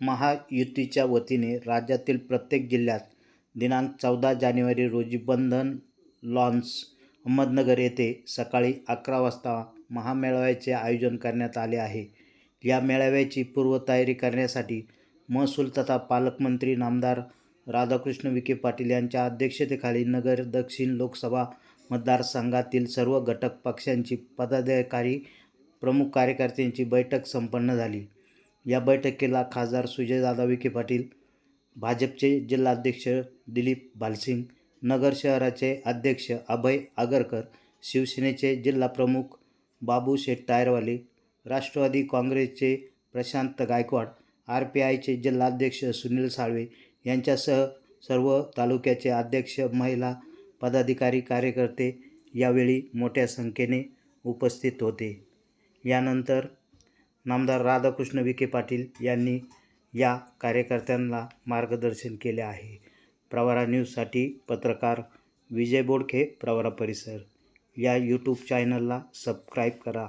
महायुतीच्या वतीने राज्यातील प्रत्येक जिल्ह्यात दिनांक चौदा जानेवारी रोजी बंधन लॉन्स अहमदनगर येथे सकाळी अकरा वाजता महामेळाव्याचे आयोजन करण्यात आले आहे. या मेळाव्याची पूर्वतयारी करण्यासाठी महसूल तथा पालकमंत्री नामदार राधाकृष्ण विखे पाटील यांच्या अध्यक्षतेखाली नगर दक्षिण लोकसभा मतदारसंघातील सर्व घटक पक्षांची पदाधिकारी प्रमुख कार्यकर्त्यांची बैठक संपन्न झाली. या बैठकीला खासदार सुजयदादा विखे पाटील भाजपचे जिल्हाध्यक्ष दिलीप भालसिंग नगर शहराचे अध्यक्ष अभय आगरकर शिवसेनेचे जिल्हाप्रमुख बाबू शेठ टायरवाले राष्ट्रवादी काँग्रेसचे प्रशांत गायकवाड आर पी आयचे जिल्हाध्यक्ष सुनील साळवे यांच्यासह सर्व तालुक्याचे अध्यक्ष महिला पदाधिकारी कार्यकर्ते यावेळी मोठ्या संख्येने उपस्थित होते. यानंतर नामदार राधाकृष्ण विखे पाटील यांनी या कार्यकर्त्यांना मार्गदर्शन केले आहे. प्रवरा न्यूजसाठी पत्रकार विजय बोडखे प्रवरा परिसर. या यूट्यूब चॅनलला सबस्क्राईब करा.